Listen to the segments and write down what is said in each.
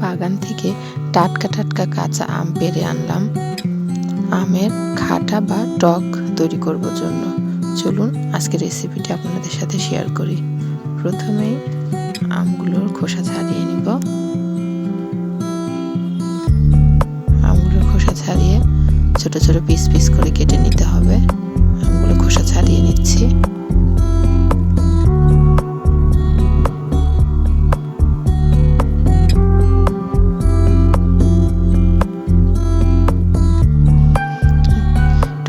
বাগান থেকে টাটকা টাটকা কাঁচা আম পেড়ে আনলাম। আমের খাটা বা টক তৈরি করব জন্য। চলুন আজকে রেসিপিটি আপনাদের সাথে শেয়ার করি। প্রথমেই আমগুলোর খোসা ছাড়িয়ে নিব। আমগুলোর খোসা ছাড়িয়ে ছোট ছোট পিস পিস করে কেটে নিতে হবে। আমগুলো খোসা ছাড়িয়ে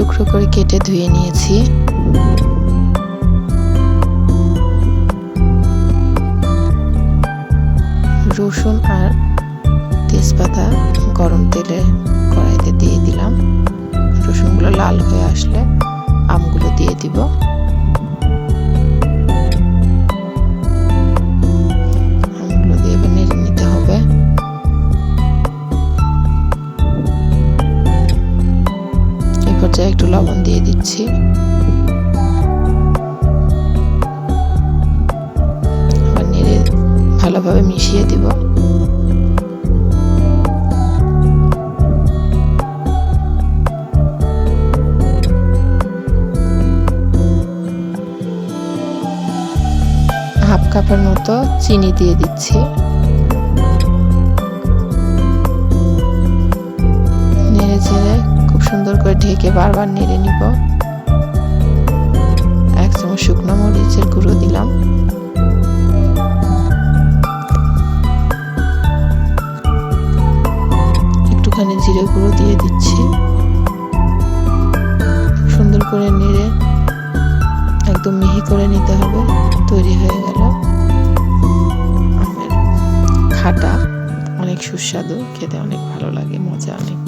টুকরো করে কেটে ধুয়ে নিয়েছি। রসুন আর তেজপাতা গরম তেলে কড়াইতে দিয়ে দিলাম। রসুনগুলো লাল হয়ে আসলে আমগুলো দিয়ে দিব। পর্যায়ে একটু লবণ দিয়ে দিচ্ছি। নেড়ে ভালোভাবে মিশিয়ে দিব। হাফ কাপের মতো চিনি দিয়ে দিচ্ছি। সুন্দর করে ঢেকে বারবার নেড়ে নিব। এক চামচ শুকনো মরিচের গুঁড়ো দিলাম। একটুখানি জিরে গুঁড়ো দিয়ে দিচ্ছি। সুন্দর করে নেড়ে একদম মিহি করে নিতে হবে, তৈরি হয়ে গেল। খাটা অনেক সুস্বাদু, খেতে অনেক ভালো লাগে, মজা অনেক।